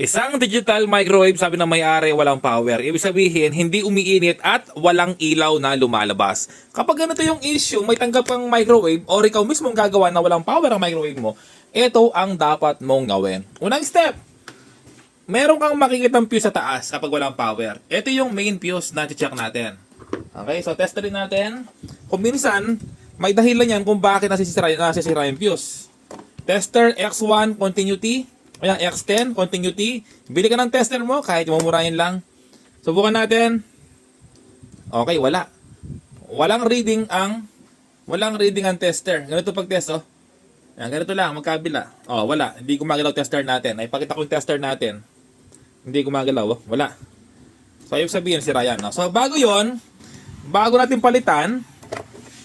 Isang digital microwave, sabi ng may-ari, walang power. Ibig sabihin, hindi umiinit at walang ilaw na lumalabas. Kapag ganito yung issue, may tanggap kang microwave or ikaw mismo ang gagawa na walang power ang microwave mo, ito ang dapat mong gawin. Unang step, meron kang makikitang fuse sa taas kapag walang power. Ito yung main fuse na check natin. Okay, so test rin natin. Kung minsan, may dahilan yan kung bakit nasisira, nasisira yung fuse. Tester X1 continuity. Ayan, X10 continuity. Bili ka ng tester mo kahit mumurahin lang. Subukan natin. Okay, wala. Walang reading ang walang reading ang tester. Ganito pag test oh. Ayan, ganito lang, magkabila. Oh, wala. Hindi gumagalaw tester natin. Ay, pakita ko yung tester natin. Hindi gumagalaw, oh. Wala. So, ibig sabihin, sira yan. No? So, bago yon bago natin palitan,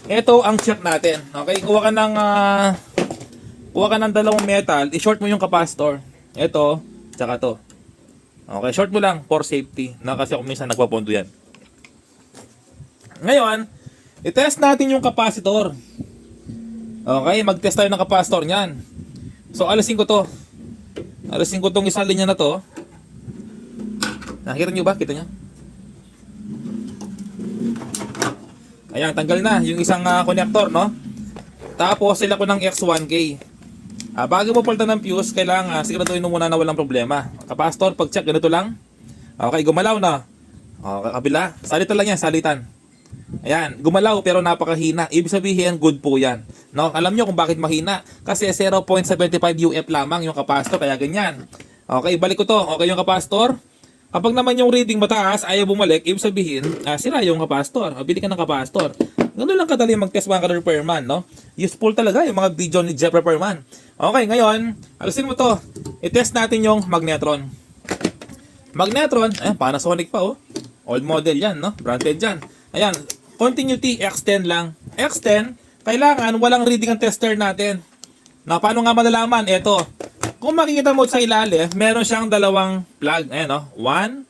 ito ang check natin. Okay, kuha ka ng ah, kuha ka ng dalawang metal, i-short mo yung capacitor. Ito, tsaka to. Okay, short mo lang for safety. Na kasi kung minsan nagpapondo yan. Ngayon, i-test natin yung capacitor. Okay, mag-test tayo ng capacitor niyan. So, alisin ko to. Alisin ko tong isang linya na to. Nakikita nyo ba? Kita nyo? Ayan, tanggal na yung isang ah, connector, no? Tapos, sila ko ng X1K. Ah, bago mo palitan ng fuse, kailangan siguraduhin mo muna na walang problema. Capacitor, pag-check, ganito lang. Okay, gumalaw na. Okay, kabila. Salitan lang yan, salitan. Ayan, gumalaw pero napakahina. Ibig sabihin, good po yan. No? Alam nyo kung bakit mahina? Kasi 0.75 UF lamang yung capacitor, kaya ganyan. Okay, balik ko to. Okay yung capacitor. Kapag naman yung reading mataas, ayaw bumalik, ibig sabihin, ah, sira yung capacitor. O, Bili ka ng capacitor. Ganun lang kadali mag-test mga ka-repairman, no? Useful talaga yung mga video ni Jeff Repairman. Okay, ngayon, alisin mo to. I-test natin yung magnetron. Magnetron, eh, Panasonic pa, oh. Old model yan, no? Branded yan. Ayan, continuity X10 lang. X10, kailangan walang reading ang tester natin. Na paano nga malalaman? Ito. Kung makikita mo sa ilalim, meron siyang dalawang plug. Ayan, no? One,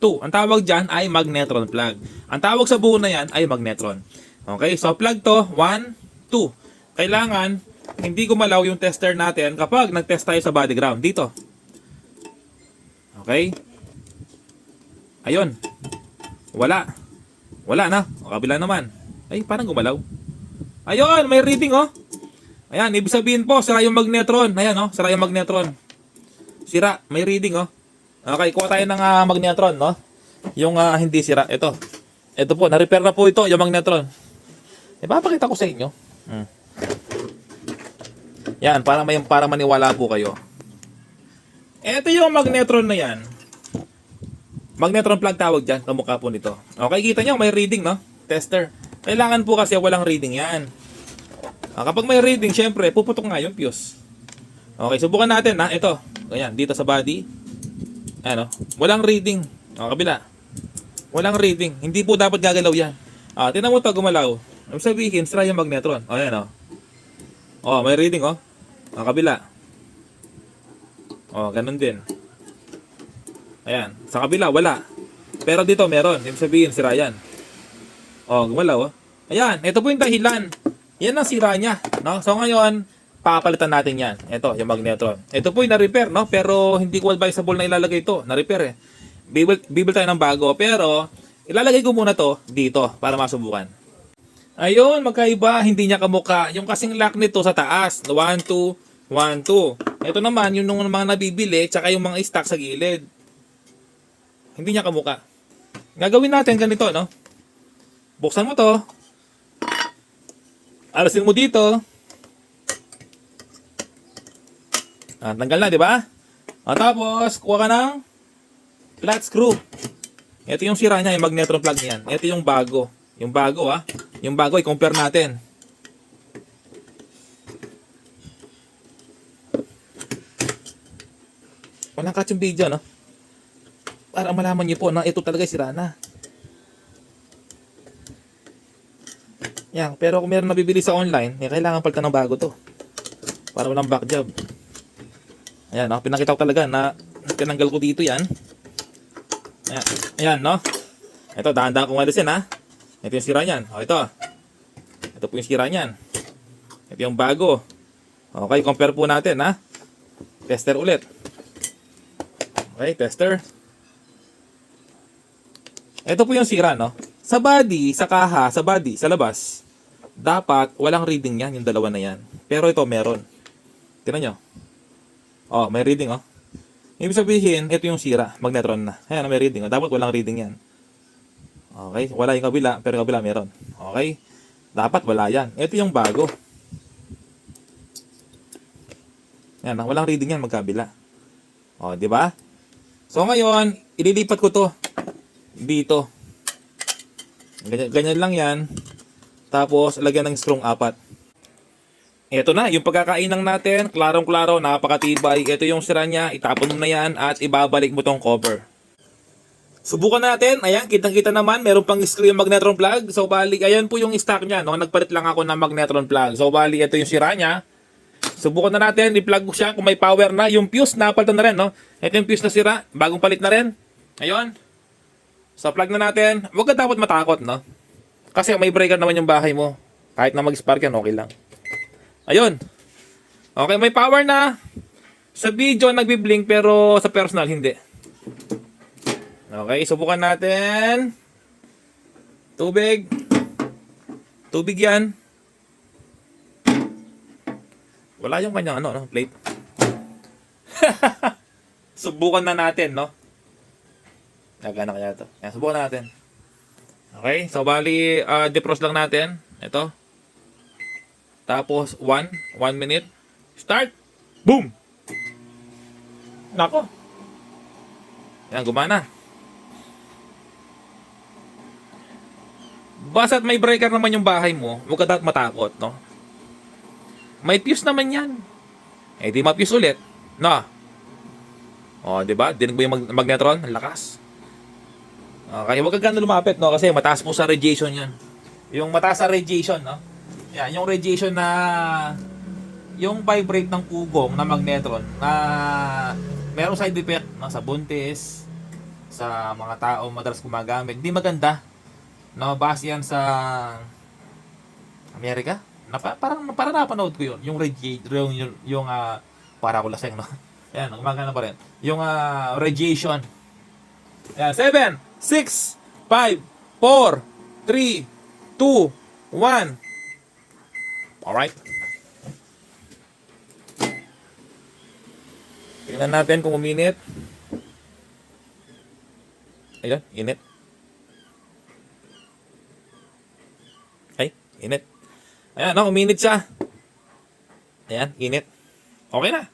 two. Ang tawag dyan ay magnetron plug. Ang tawag sa buo na yan ay magnetron. Okay, so plug to, one, two. Kailangan, hindi gumalaw yung tester natin kapag nag-test tayo sa body ground. Dito. Okay? Ayun. Wala. Wala na. O kabila naman. Ay, parang gumalaw. Ayun, may reading oh. Ayan, ibig sabihin po, sira yung magnetron. Ayan oh, sira yung magnetron. Sira, may reading oh. Okay, kuha tayo ng ah, magnetron, no? Yung ah, hindi sira. Ito. Ito po, na-repair na po ito, yung magnetron. Ipapakita ko sa inyo. Hmm. Yan, para may para maniwala po kayo. Ito yung magnetron na yan. Magnetron plug tawag dyan, kamukha po nito. Okay, kita nyo, may reading, no? Tester. Kailangan po kasi walang reading yan. Ah, kapag may reading, syempre, puputok nga yung fuse. Okay, subukan natin, ha? Ito. Ayan, dito sa body. Ano? Walang reading. O, kabila. Walang reading. Hindi po dapat gagalaw yan. Ah, tinan mo to, gumalaw. Ang sabihin, sira yung magnetron. O, ayan, o. O, may reading, o. O, kabila. O, ganun din. Ayan. Sa kabila, wala. Pero dito, meron. Ibig sabihin, sira yan. O, gumalaw, o. Ayan, ito po yung dahilan. Yan ang sira niya, no? So ngayon, papalitan natin yan. Ito, yung magnetron. Ito po yung na-repair, no? Pero hindi ko advisable na ilalagay ito. Na-repair eh. Bibil, bibil tayo ng bago. Pero, ilalagay ko muna to dito para masubukan. Ayun, magkaiba. Hindi niya kamuka. Yung kasing lock nito sa taas. 1, 2, 1, 2. Ito naman, yung nung mga nabibili, tsaka yung mga stock sa gilid. Hindi niya kamuka. Gagawin natin ganito, no? Buksan mo to. Alasin mo dito. Ah, tanggal na, di ba? Ah, tapos, kuha ka ng flat screw. Ito yung sira niya, yung magnetron plug niyan. Ito yung bago. Yung bago, ah. Yung bago, i-compare natin. Walang catch yung video, no? Para malaman niyo po na ito talaga sira na. Yan, pero kung meron nabibili sa online, eh, kailangan palitan ng bago to. Para walang back job. Ayan, no? pinakita ko talaga na tinanggal ko dito yan. Ayan, ayan no? Ito, dahan-dahan kong alisin ha. Ito yung sira niyan. O, ito. Ito po yung sira niyan. Ito yung bago. Okay, compare po natin ha. Tester ulit. Okay, tester. Ito po yung sira, no? Sa body, sa kaha, sa body, sa labas, dapat walang reading yan, yung dalawa na yan. Pero ito meron. Tingnan nyo. Oh, may reading, oh. Ibig sabihin, ito yung sira, magnetron na. Ayan, may reading, oh. Dapat walang reading yan. Okay, wala yung kabila, pero kabila meron. Okay? Dapat wala yan. Ito yung bago. Yan, walang reading yan magkabila. O, di ba? So ngayon, ililipat ko to dito. Ganyan, ganyan lang yan. Tapos, lagyan ng strong apat. Ito na, yung pagkakainang natin, klarong-klaro, napakatibay. Ito yung sira niya, itapon mo na yan at ibabalik mo tong cover. Subukan natin. Ayan, kitang-kita naman. Meron pang screw yung magnetron plug. So, bali, ayan po yung stock niya. No? Nagpalit lang ako ng magnetron plug. So, bali, ito yung sira niya. Subukan na natin. I-plug ko siya kung may power na. Yung fuse, napalitan na rin. No? Ito yung fuse na sira. Bagong palit na rin. Ayun. So, plug na natin. Huwag ka dapat matakot, no? Kasi may breaker naman yung bahay mo. Kahit na mag-spark yan, okay lang. Ayun. Okay, may power na. Sa video, nagbi-blink, pero sa personal, hindi. Okay, subukan natin. Tubig. Tubig yan. Wala yung kanyang ano, no, plate. subukan na natin, no? Nagana kaya to. Yan, subukan natin. Okay, so bali, uh, defrost lang natin. Ito. Tapos, 1. 1 minute. Start! Boom! Nako. Yan, gumana. Basta't may breaker naman yung bahay mo, huwag ka dapat matakot, no? May fuse naman yan. Eh, di ma-fuse ulit. No? O, di ba? Dinig mo yung mag- magnetron? Ang lakas. Okay, huwag ka gano'n lumapit, no? Kasi mataas po sa radiation yan. Yung mataas sa radiation, no? Yan, yung radiation na... Yung vibrate ng kugong na magnetron na merong side effect no, sa buntis, sa mga tao madalas gumagamit. Hindi maganda. No, base yan sa Amerika. Na, pa- parang parang napanood ko 'yun, yung radiation yung yung, ah, para ko laseng no. Yan, gumagana pa rin. Yung ah, radiation. Yan, 7 6 5 4 3 2 1 Alright. Tingnan natin kung uminit. Ayun, init. Ay, init. Ayan, no, uminit siya. Ayan, init. Okay na.